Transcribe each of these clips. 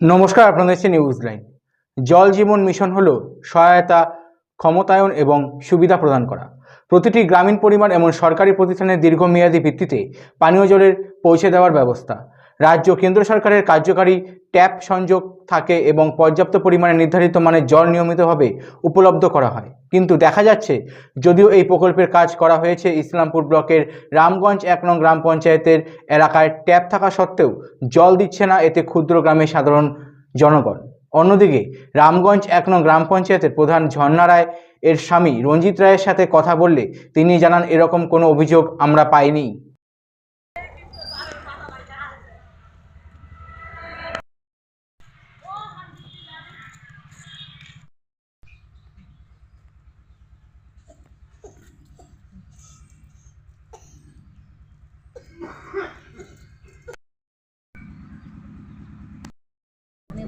নমস্কার আপনাদের হচ্ছে নিউজ লাইন জল জীবন মিশন হলো সহায়তা, ক্ষমতায়ন এবং সুবিধা প্রদান করা। প্রতিটি গ্রামীণ পরিমাণ এবং সরকারি প্রতিষ্ঠানের দীর্ঘমেয়াদী ভিত্তিতে পানীয় জলের পৌঁছে দেওয়ার ব্যবস্থা। রাজ্য কেন্দ্র সরকারের কার্যকারী ট্যাপ সংযোগ থাকে এবং পর্যাপ্ত পরিমাণে নির্ধারিত মানে জল নিয়মিতভাবে উপলব্ধ করা হয়। কিন্তু দেখা যাচ্ছে, যদিও এই প্রকল্পের কাজ করা হয়েছে ইসলামপুর ব্লকের রামগঞ্জ এক নং গ্রাম পঞ্চায়েতের এলাকায়, ট্যাপ থাকা সত্ত্বেও জল দিচ্ছে না এতে ক্ষুদ্র গ্রামের সাধারণ জনগণ। অন্যদিকে, রামগঞ্জ এক নং গ্রাম পঞ্চায়েতের প্রধান ঝর্ণা রায় এর স্বামী রঞ্জিত রায়ের সাথে কথা বললে তিনি জানান, এরকম কোনো অভিযোগ আমরা পাইনি।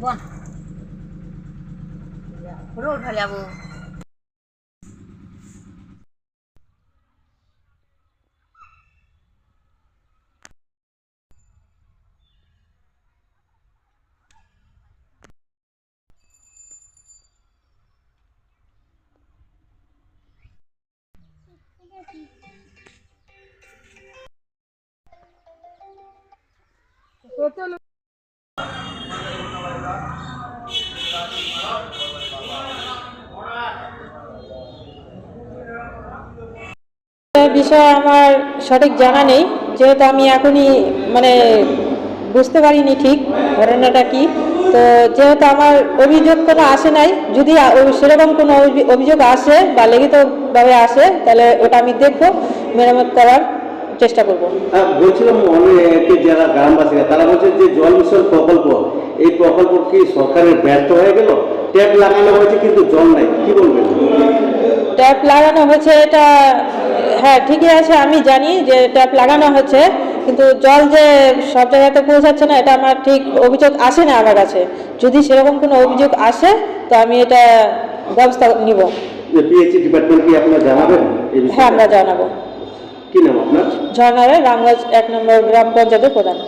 chingón. বিষয়ে আমার সঠিক জানা নেই যেহেতু আমি এখনই মানে বুঝতে পারিনি ঠিক ঘটনাটা কি। তো যেহেতু আমার অভিযোগ কোনো আসে নাই যদি সেরকম কোনো অভিযোগ আসে বা লিখিতভাবে আসে তাহলে ওটা আমি দেখব মেরামত করার চেষ্টা করব। হ্যাঁ, বলছিলাম অনেকে যারা গ্রামবাসীরা তারা বলছে যে জল মিশন প্রকল্প এই প্রকল্প কি সরকারের ব্যর্থ হয়ে গেল? ট্যাপ লাগানো হয়েছে কিন্তু জল নাই কি বলবেন? ট্যাপ লাগানো হয়েছে এটা হ্যাঁ ঠিকই আছে আমি জানি যে ট্যাপ লাগানো হচ্ছে কিন্তু জল যে সব জায়গাতে পৌঁছাচ্ছে না এটা আমার ঠিক অভিযোগ আসে না আমার কাছে। যদি সেরকম কোনো অভিযোগ আসে তো আমি এটা ব্যবস্থা নিব। যে পিএইচই ডিপার্টমেন্ট কি আপনারা জানাবেন হ্যাঁ আমরা জানাব। কি নাম আপনার? ঝর্ণারে রামগঞ্জ এক নম্বর গ্রাম পঞ্চায়েতের প্রধান।